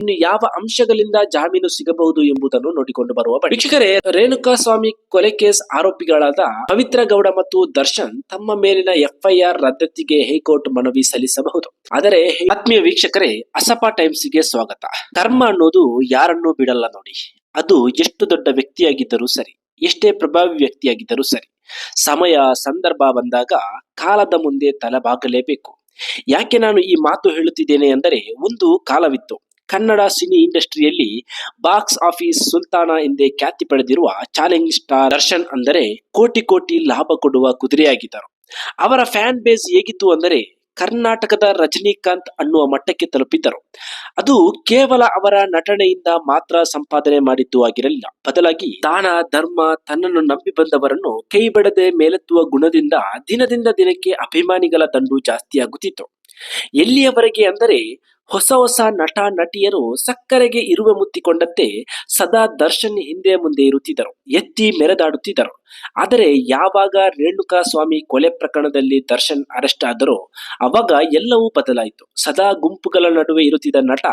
ಇನ್ನು ಯಾವ ಅಂಶಗಳಿಂದ ಜಾಮೀನು ಸಿಗಬಹುದು ಎಂಬುದನ್ನು ನೋಡಿಕೊಂಡು ಬರುವ. ವೀಕ್ಷಕರೇ ರೇಣುಕಾ ಸ್ವಾಮಿ ಕೊಲೆ ಕೇಸ್ ಆರೋಪಿಗಳಾದ ಪವಿತ್ರ ಗೌಡ ಮತ್ತು ದರ್ಶನ್ ತಮ್ಮ ಮೇಲಿನ ಎಫ್ಐಆರ್ ರದ್ದತಿಗೆ ಹೈಕೋರ್ಟ್ ಮನವಿ ಸಲ್ಲಿಸಬಹುದು. ಆದರೆ, ಆತ್ಮೀಯ ವೀಕ್ಷಕರೇ, ಅಸಪ ಟೈಮ್ಸ್ಗೆ ಸ್ವಾಗತ. ಕರ್ಮ ಅನ್ನೋದು ಯಾರನ್ನೂ ಬಿಡಲ್ಲ ನೋಡಿ. ಅದು ಎಷ್ಟು ದೊಡ್ಡ ವ್ಯಕ್ತಿಯಾಗಿದ್ದರೂ ಸರಿ, ಎಷ್ಟೇ ಪ್ರಭಾವಿ ವ್ಯಕ್ತಿಯಾಗಿದ್ದರೂ ಸರಿ, ಸಮಯ, ಸಂದರ್ಭ ಬಂದಾಗ ಕಾಲದ ಮುಂದೆ ತಲೆಬಾಗಲೇಬೇಕು ಯಾಕೆ ನಾನು ಈ ಮಾತು ಹೇಳುತ್ತಿದ್ದೇನೆ ಅಂದರೆ, ಒಂದು ಕಾಲವಿತ್ತು. ಕನ್ನಡ ಸಿನಿ ಇಂಡಸ್ಟ್ರಿಯಲ್ಲಿ ಬಾಕ್ಸ್ ಆಫೀಸ್ ಸುಲ್ತಾನ ಎಂದೇ ಖ್ಯಾತಿ ಪಡೆದಿರುವ ಚಾಲೆಂಜ್ ಸ್ಟಾರ್ ದರ್ಶನ್ ಅಂದರೆ ಕೋಟಿ ಕೋಟಿ ಲಾಭ ಕೊಡುವ ಕುದುರೆಯಾಗಿದ್ದರು. ಅವರ ಫ್ಯಾನ್ ಬೇಸ್ ಹೇಗಿತ್ತು ಅಂದರೆ ಕರ್ನಾಟಕದ ರಜನಿಕಾಂತ್ ಅನ್ನುವ ಮಟ್ಟಕ್ಕೆ ತಲುಪಿದ್ದರು. ಅದು ಕೇವಲ ಅವರ ನಟನೆಯಿಂದ ಮಾತ್ರ ಸಂಪಾದನೆ ಮಾಡಿದ್ದು ಆಗಿರಲಿಲ್ಲ. ಬದಲಾಗಿ ದಾನ, ಧರ್ಮ ತನ್ನನ್ನು ನಂಬಿ ಬಂದವರನ್ನು ಕೈ ಬಿಡದೆ ಮೇಲೆತ್ತುವ ಗುಣದಿಂದ ದಿನದಿಂದ ದಿನಕ್ಕೆ ಅಭಿಮಾನಿಗಳ ದಂಡು ಜಾಸ್ತಿಯಾಗುತ್ತಿತ್ತು. ಎಲ್ಲಿಯವರೆಗೆ ಅಂದರೆ ಹೊಸ ಹೊಸ ನಟ ನಟಿಯರು ಸಕ್ಕರೆಗೆ ಇರುವೆ ಮುತ್ತಿಕೊಂಡಂತೆ ಸದಾ ದರ್ಶನ್ ಹಿಂದೆ ಮುಂದೆ ಇರುತ್ತಿದ್ದರು ಎತ್ತಿ ಮೆರೆದಾಡುತ್ತಿದ್ದರು. ಆದರೆ ಯಾವಾಗ ರೇಣುಕಾ ಸ್ವಾಮಿ ಕೊಲೆ ಪ್ರಕರಣದಲ್ಲಿ ದರ್ಶನ್ ಅರೆಸ್ಟ್ ಆದರೂ ಅವಾಗ ಎಲ್ಲವೂ ಬದಲಾಯಿತು. ಸದಾ ಗುಂಪುಗಳ ನಡುವೆ ಇರುತ್ತಿದ್ದ ನಟ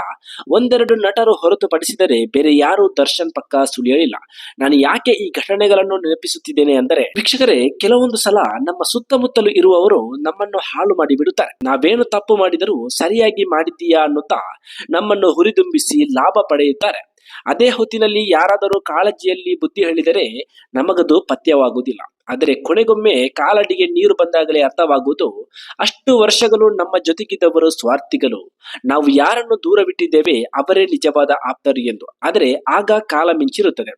ಒಂದೆರಡು ನಟರು ಹೊರತುಪಡಿಸಿದರೆ ಬೇರೆ ಯಾರು ದರ್ಶನ್ ಪಕ್ಕ ಸುಳಿಯಲಿಲ್ಲ. ನಾನು ಯಾಕೆ ಈ ಘಟನೆಗಳನ್ನು ನೆನಪಿಸುತ್ತಿದ್ದೇನೆ ಅಂದರೆ, ವೀಕ್ಷಕರೇ, ಕೆಲವೊಂದು ಸಲ ನಮ್ಮ ಸುತ್ತಮುತ್ತಲು ಇರುವವರು ನಮ್ಮನ್ನು ಹಾಳು ಮಾಡಿ ಬಿಡುತ್ತಾರೆ ನಾವೇನು ತಪ್ಪು ಮಾಡಿದರೂ ಸರಿಯಾಗಿ ಮಾಡಿದ್ದೀಯಾ ಅನ್ನುತ್ತಾ ನಮ್ಮನ್ನು ಹುರಿದುಂಬಿಸಿ ಲಾಭ ಪಡೆಯುತ್ತಾರೆ. ಅದೇ ಹೊತ್ತಿನಲ್ಲಿ ಯಾರಾದರೂ ಕಾಳಜಿಯಲ್ಲಿ ಬುದ್ಧಿ ಹೇಳಿದರೆ ನಮಗದು ಪಥ್ಯವಾಗುವುದಿಲ್ಲ. ಆದರೆ ಕೊನೆಗೊಮ್ಮೆ ಕಾಲಡಿಗೆ ನೀರು ಬಂದಾಗಲೇ ಅರ್ಥವಾಗುವುದು ಅಷ್ಟು ವರ್ಷಗಳು ನಮ್ಮ ಜೊತೆಗಿದ್ದವರು ಸ್ವಾರ್ಥಿಗಳು. ನಾವು ಯಾರನ್ನು ದೂರವಿಟ್ಟಿದ್ದೇವೆ ಅವರೇ ನಿಜವಾದ ಆಪ್ತರು ಎಂದು. ಆದರೆ ಆಗ ಕಾಲ ಮಿಂಚಿರುತ್ತದೆ.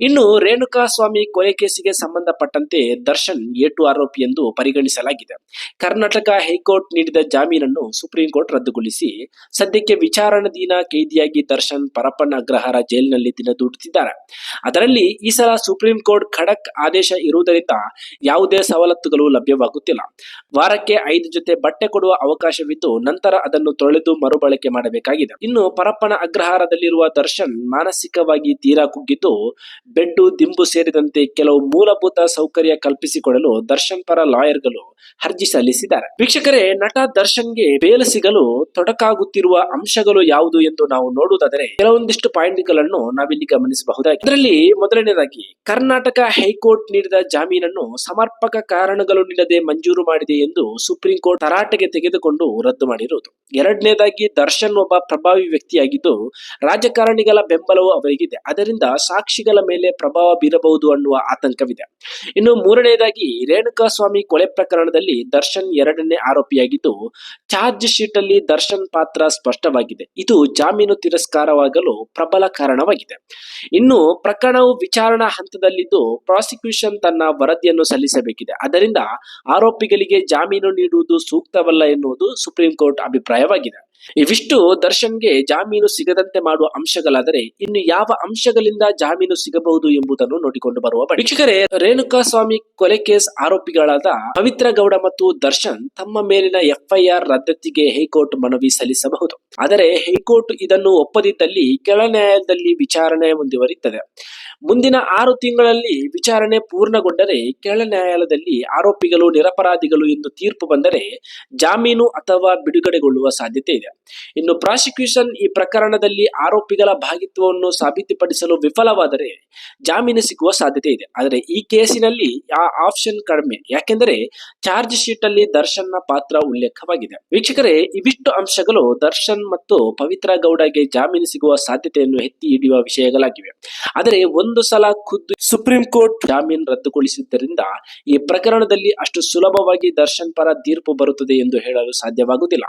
ಇನ್ನು ರೇಣುಕಾ ಸ್ವಾಮಿ ಕೊಲೆ ಕೇಸಿಗೆ ಸಂಬಂಧಪಟ್ಟಂತೆ ದರ್ಶನ್ ಏಟು ಆರೋಪಿ ಎಂದು ಪರಿಗಣಿಸಲಾಗಿದೆ. ಕರ್ನಾಟಕ ಹೈಕೋರ್ಟ್ ನೀಡಿದ ಜಾಮೀನನ್ನು ಸುಪ್ರೀಂ ಕೋರ್ಟ್ ರದ್ದುಗೊಳಿಸಿ ಸದ್ಯಕ್ಕೆ ವಿಚಾರಣಾಧೀನ ಕೈದಿಯಾಗಿ ದರ್ಶನ್ ಪರಪ್ಪನ ಅಗ್ರಹಾರ ಜೈಲಿನಲ್ಲಿ ದಿನದೂಡುತ್ತಿದ್ದಾರೆ ಅದರಲ್ಲಿ ಈ ಸಲ ಸುಪ್ರೀಂ ಕೋರ್ಟ್ ಖಡಕ್ ಆದೇಶ ಇರುವುದರಿಂದ ಯಾವುದೇ ಸವಲತ್ತುಗಳು ಲಭ್ಯವಾಗುತ್ತಿಲ್ಲ. ವಾರಕ್ಕೆ ಐದು ಜೊತೆ ಬಟ್ಟೆ ಕೊಡುವ ಅವಕಾಶವಿದ್ದು ನಂತರ ಅದನ್ನು ತೊಳೆದು ಮರುಬಳಕೆ ಮಾಡಬೇಕಾಗಿದೆ. ಇನ್ನು ಪರಪ್ಪನ ಅಗ್ರಹಾರದಲ್ಲಿರುವ ದರ್ಶನ್ ಮಾನಸಿಕವಾಗಿ ತೀರಾ ಕುಗ್ಗಿದ್ದು, ಬೆಡ್ಡು, ದಿಂಬು ಸೇರಿದಂತೆ ಕೆಲವು ಮೂಲಭೂತ ಸೌಕರ್ಯ ಕಲ್ಪಿಸಿಕೊಡಲು ದರ್ಶನ್ ಪರ ಲಾಯರ್ಗಳು ಅರ್ಜಿ ಸಲ್ಲಿಸಿದ್ದಾರೆ. ವೀಕ್ಷಕರೇ, ನಟ ದರ್ಶನ್ಗೆ ಬೇಲ್ ಸಿಗಲು ತೊಡಕಾಗುತ್ತಿರುವ ಅಂಶಗಳು ಯಾವುದು ಎಂದು ನಾವು ನೋಡುವುದಾದರೆ, ಕೆಲವೊಂದಿಷ್ಟು ಪಾಯಿಂಟ್ಗಳನ್ನು ನಾವಿಲ್ಲಿ ಗಮನಿಸಬಹುದಾಗಿದೆ. ಇದರಲ್ಲಿ ಮೊದಲನೇದಾಗಿ, ಕರ್ನಾಟಕ ಹೈಕೋರ್ಟ್ ನೀಡಿದ ಜಾಮೀನನ್ನು ಸಮರ್ಪಕ ಕಾರಣಗಳು ನಿಲ್ಲದೆ ಮಂಜೂರು ಮಾಡಿದೆ ಎಂದು ಸುಪ್ರೀಂ ಕೋರ್ಟ್ ತರಾಟೆಗೆ ತೆಗೆದುಕೊಂಡು ರದ್ದು ಮಾಡಿರುವುದು. ಎರಡನೇದಾಗಿ ದರ್ಶನ್ ಒಬ್ಬ ಪ್ರಭಾವಿ ವ್ಯಕ್ತಿಯಾಗಿದ್ದು, ರಾಜಕಾರಣಿಗಳ ಬೆಂಬಲವು ಅವರಿಗಿದೆ. ಅದರಿಂದ ಸಾಕ್ಷಿಗಳ ಮೇಲೆ ಪ್ರಭಾವ ಬೀರಬಹುದು ಅನ್ನುವ ಆತಂಕವಿದೆ. ಇನ್ನು ಮೂರನೆಯದಾಗಿ ರೇಣುಕಾ ಸ್ವಾಮಿ ಕೊಲೆ ಪ್ರಕರಣದಲ್ಲಿ ದರ್ಶನ್ ಎರಡನೇ ಆರೋಪಿಯಾಗಿದ್ದು, ಚಾರ್ಜ್ ಶೀಟ್ ಅಲ್ಲಿ ದರ್ಶನ್ ಪಾತ್ರ ಸ್ಪಷ್ಟವಾಗಿದೆ. ಇದು ಜಾಮೀನು ತಿರಸ್ಕಾರವಾಗಲು ಪ್ರಬಲ ಕಾರಣವಾಗಿದೆ. ಇನ್ನು ಪ್ರಕರಣವು ವಿಚಾರಣಾ ಹಂತದಲ್ಲಿದ್ದು, ಪ್ರಾಸಿಕ್ಯೂಷನ್ ತನ್ನ ವರದಿಯನ್ನು ಸಲ್ಲಿಸಬೇಕಿದೆ. ಅದರಿಂದ ಆರೋಪಿಗಳಿಗೆ ಜಾಮೀನು ನೀಡುವುದು ಸೂಕ್ತವಲ್ಲ ಎನ್ನುವುದು ಸುಪ್ರೀಂ ಕೋರ್ಟ್ ಅಭಿಪ್ರಾಯವಾಗಿದೆ. ಇವಿಷ್ಟು ದರ್ಶನ್ಗೆ ಜಾಮೀನು ಸಿಗದಂತೆ ಮಾಡುವ ಅಂಶಗಳಾದರೆ ಇನ್ನು ಯಾವ ಅಂಶಗಳಿಂದ ಜಾಮೀನು ಸಿಗಬಹುದು ಎಂಬುದನ್ನು ನೋಡಿಕೊಂಡು ಬರುವ. ವೀಕ್ಷಕರೇ ರೇಣುಕಾ ಸ್ವಾಮಿ ಕೊಲೆ ಕೇಸ್ ಆರೋಪಿಗಳಾದ ಪವಿತ್ರ ಗೌಡ ಮತ್ತು ದರ್ಶನ್ ತಮ್ಮ ಮೇಲಿನ ಎಫ್ಐಆರ್ ರದ್ದತಿಗೆ ಹೈಕೋರ್ಟ್ ಮನವಿ ಸಲ್ಲಿಸಬಹುದು. ಆದರೆ ಹೈಕೋರ್ಟ್ ಇದನ್ನು ಒಪ್ಪದಿದ್ದಲ್ಲಿ ಕೆಳ ನ್ಯಾಯಾಲಯದಲ್ಲಿ ವಿಚಾರಣೆ ಮುಂದುವರಿಯುತ್ತದೆ. ಮುಂದಿನ ಆರು ತಿಂಗಳಲ್ಲಿ ವಿಚಾರಣೆ ಪೂರ್ಣಗೊಂಡರೆ ಕೆಳ ನ್ಯಾಯಾಲಯದಲ್ಲಿ ಆರೋಪಿಗಳು ನಿರಪರಾಧಿಗಳು ಎಂದು ತೀರ್ಪು ಬಂದರೆ ಜಾಮೀನು ಅಥವಾ ಬಿಡುಗಡೆಗೊಳ್ಳುವ ಸಾಧ್ಯತೆ ಇದೆ. ಇನ್ನು ಪ್ರಾಸಿಕ್ಯೂಷನ್ ಈ ಪ್ರಕರಣದಲ್ಲಿ ಆರೋಪಿಗಳ ಭಾಗಿತ್ವವನ್ನು ಸಾಬೀತುಪಡಿಸಲು ವಿಫಲವಾದರೆ ಜಾಮೀನು ಸಿಗುವ ಸಾಧ್ಯತೆ ಇದೆ. ಆದರೆ ಈ ಕೇಸಿನಲ್ಲಿ ಆ ಆಪ್ಷನ್ ಕಡಿಮೆ. ಯಾಕೆಂದರೆ ಚಾರ್ಜ್ ಶೀಟ್ ಅಲ್ಲಿ ದರ್ಶನ್ನ ಪಾತ್ರ ಉಲ್ಲೇಖವಾಗಿದೆ. ವೀಕ್ಷಕರೇ, ಇವಿಷ್ಟು ಅಂಶಗಳು ದರ್ಶನ್ ಮತ್ತು ಪವಿತ್ರ ಗೌಡಗೆ ಜಾಮೀನು ಸಿಗುವ ಸಾಧ್ಯತೆಯನ್ನು ಎತ್ತಿ ಹಿಡಿಯುವ ವಿಷಯಗಳಾಗಿವೆ. ಆದರೆ ಒಂದು ಸಲ ಖುದ್ದು ಸುಪ್ರೀಂ ಕೋರ್ಟ್ ಜಾಮೀನು ರದ್ದುಗೊಳಿಸಿದ್ದರಿಂದ ಈ ಪ್ರಕರಣದಲ್ಲಿ ಅಷ್ಟು ಸುಲಭವಾಗಿ ದರ್ಶನ್ ಪರ ತೀರ್ಪು ಬರುತ್ತದೆ ಎಂದು ಹೇಳಲು ಸಾಧ್ಯವಾಗುವುದಿಲ್ಲ.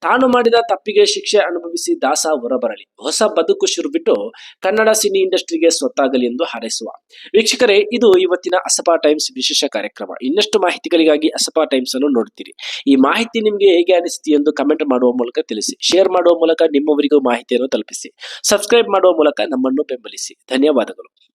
ತಾನು ಮಾಡಿದ ತಪ್ಪಿಗೆ ಶಿಕ್ಷೆ ಅನುಭವಿಸಿ ದಾಸ ಹೊರಬರಲಿ. ಹೊಸ ಬದುಕು ಶುರುಬಿಟ್ಟು ಕನ್ನಡ ಸಿನಿ ಇಂಡಸ್ಟ್ರಿಗೆ ಸ್ವತ್ತಾಗಲಿ ಎಂದು ಹಾರೈಸುವ. ವೀಕ್ಷಕರೇ, ಇದು ಇವತ್ತಿನ ಅಸಪಾ ಟೈಮ್ಸ್ ವಿಶೇಷ ಕಾರ್ಯಕ್ರಮ. ಇನ್ನಷ್ಟು ಮಾಹಿತಿಗಳಿಗಾಗಿ ಅಸಪಾ ಟೈಮ್ಸ್ ಅನ್ನು ನೋಡ್ತೀರಿ ಈ ಮಾಹಿತಿ ನಿಮಗೆ ಹೇಗೆ ಅನಿಸ್ತಿ ಎಂದು ಕಮೆಂಟ್ ಮಾಡುವ ಮೂಲಕ ತಿಳಿಸಿ. ಶೇರ್ ಮಾಡುವ ಮೂಲಕ ನಿಮ್ಮವರಿಗೂ ಮಾಹಿತಿಯನ್ನು ತಲುಪಿಸಿ. ಸಬ್ಸ್ಕ್ರೈಬ್ ಮಾಡುವ ಮೂಲಕ ನಮ್ಮನ್ನು ಬೆಂಬಲಿಸಿ. ಧನ್ಯವಾದಗಳು.